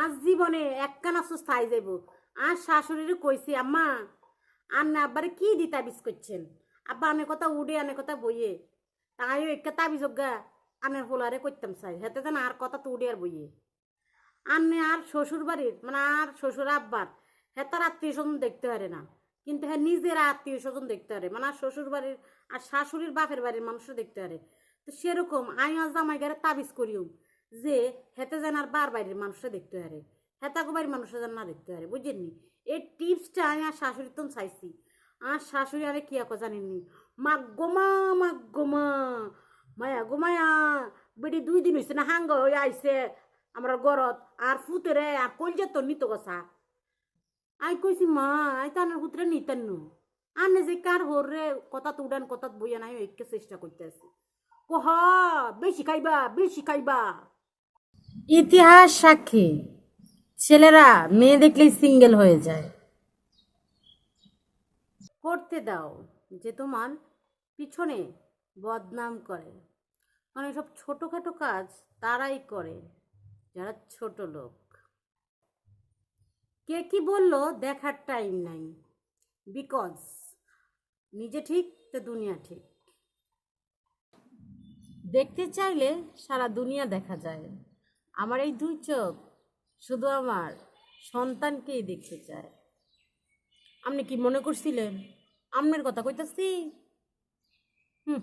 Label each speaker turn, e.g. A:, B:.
A: আজ জীবনে একখানা সুস্থ থাই যাইব। আর শাশুড়িরে কইছি, আম্মা আর না আব্বারে কি দি তাবিজ করছেন? আব্বা আনে কথা উড়ে, আনে কথা বইয়ে। তাই একটা তাবিজ গা আনের হোলারে করতাম চাই হেতে যেন আর কথা তো উড়ে আর বইয়ে। আনে আর শ্বশুর বাড়ির মানে আর শ্বশুর আব্বার হেতার আত্মীয় স্বজন দেখতে পারে না। কিন্তু হ্যাঁ নিজের আত্মীয় স্বজন দেখতে পারে। মানে আর শ্বশুর বাড়ির আর শাশুড়ির বাপের বাড়ির মানুষও দেখতে পারে। তো সেরকম আই আজ জামাই গারে তাবিজ করিও। যে হেতে যেন আর বার বাইরের মানুষরা দেখতে পারে হেতাগো বাড়ির মানুষরা যেন না দেখতে পারে বুঝেননি এই টিপসটা আমি আর শাশুড়ি তো চাইছি। আর শাশুড়ি আরে কি আকো জানেননি মা গোমা মা গোমা মায়া গোমায়া বেটি দুই দিন হয়েছে না হাঙ্গ হয়ে আইছে আমরা গরত আর ফুতেরে আর কলজে তো নিত গসা। আই কইছি, মা, আই তানের ফুতরে নিতেন নু। আনে যে কার হর রে, কথা তো উড়ান, কথা বইয়া নাই ঐক্য চেষ্টা করতে আছি। কহ, বেশি খাইবা বেশি খাইবা। ইতিহাস সাক্ষী। ছেলেরা, মেয়ে দেখলেই সিঙ্গেল হয়ে যায়। করতে দাও যে তোমার পিছনে বদনাম করে। মানে সব ছোটোখাটো কাজ তারাই করে, যারা ছোট লোক। কে কি বলল, দেখার টাইম নাই। বিকজ নিজে ঠিক, তো দুনিয়া ঠিক। দেখতে চাইলে সারা দুনিয়া দেখা যায়। আমার এই দুই চোখ শুধু আমার সন্তানকেই দেখতে চায়। আপনি কি মনে করছিলেন? আমনের কথা কইতাছি। হুম।